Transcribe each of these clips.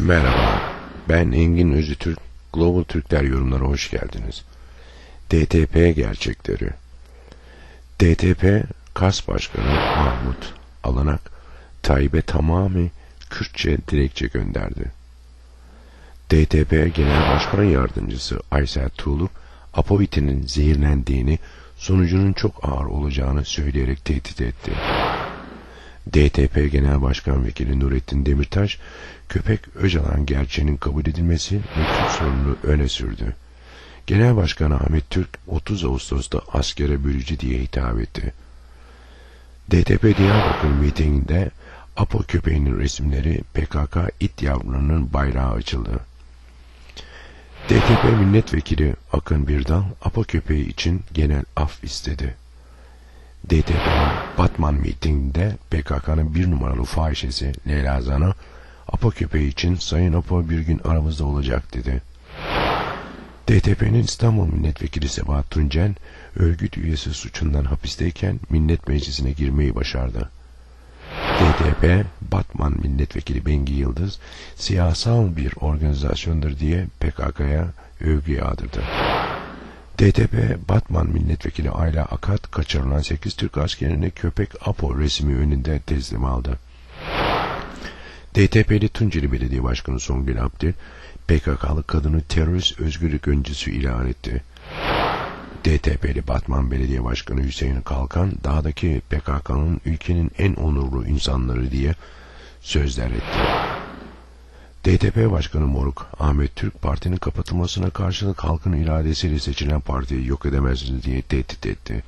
Merhaba, ben Engin Özütürk. Global Türkler yorumlara hoş geldiniz. DTP gerçekleri. DTP, Kars Başkanı Mahmut Alanak, Tayyip'e tamamı Kürtçe dilekçe gönderdi. DTP Genel Başkan Yardımcısı Aysel Tuğlu, Apovit'in zehirlendiğini, sonucunun çok ağır olacağını söyleyerek tehdit etti. DTP Genel Başkan Vekili Nurettin Demirtaş, Köpek Öcalan gerçeğinin kabul edilmesi ve Kürt sorununu öne sürdü. Genel Başkan Ahmet Türk 30 Ağustos'ta askere bölücü diye hitap etti. DTP Diyarbakır mitinginde Apo köpeğinin resimleri PKK it yavrularının bayrağı açıldı. DTP milletvekili Akın Birdal Apo köpeği için genel af istedi. DTP'nin Batman mitinginde PKK'nın bir numaralı fahişesi Leyla Zana Apo köpeği için Sayın Apo bir gün aramızda olacak dedi. DTP'nin İstanbul Milletvekili Sebahat Tuncel, örgüt üyesi suçundan hapisteyken millet meclisine girmeyi başardı. DTP, Batman Milletvekili Bengi Yıldız, siyasal bir organizasyondur diye PKK'ya övgü yağdırdı. DTP, Batman Milletvekili Ayla Akat, kaçırılan 8 Türk askerini köpek Apo resmi önünde teslim aldı. DTP'li Tunceli Belediye Başkanı Songül Abdil, PKK'lı kadını terörist özgürlük öncüsü ilan etti. DTP'li Batman Belediye Başkanı Hüseyin Kalkan, dağdaki PKK'nın ülkenin en onurlu insanları diye sözler etti. DTP Başkanı Moruk, Ahmet Türk partinin kapatılmasına karşılık halkın iradesiyle seçilen partiyi yok edemezsiniz diye tehdit etti.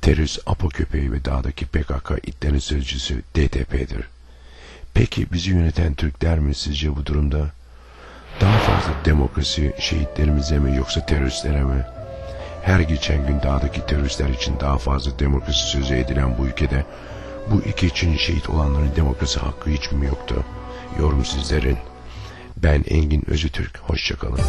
Terörist Apo köpeği ve dağdaki PKK itlerin sözcüsü DTP'dir. Peki bizi yöneten Türkler mi sizce bu durumda? Daha fazla demokrasi şehitlerimize mi yoksa teröristlere mi? Her geçen gün dağdaki teröristler için daha fazla demokrasi sözü edilen bu ülkede bu iki için şehit olanların demokrasi hakkı hiç mi yoktu? Yorum sizlerin. Ben Engin Özütürk. Hoşçakalın.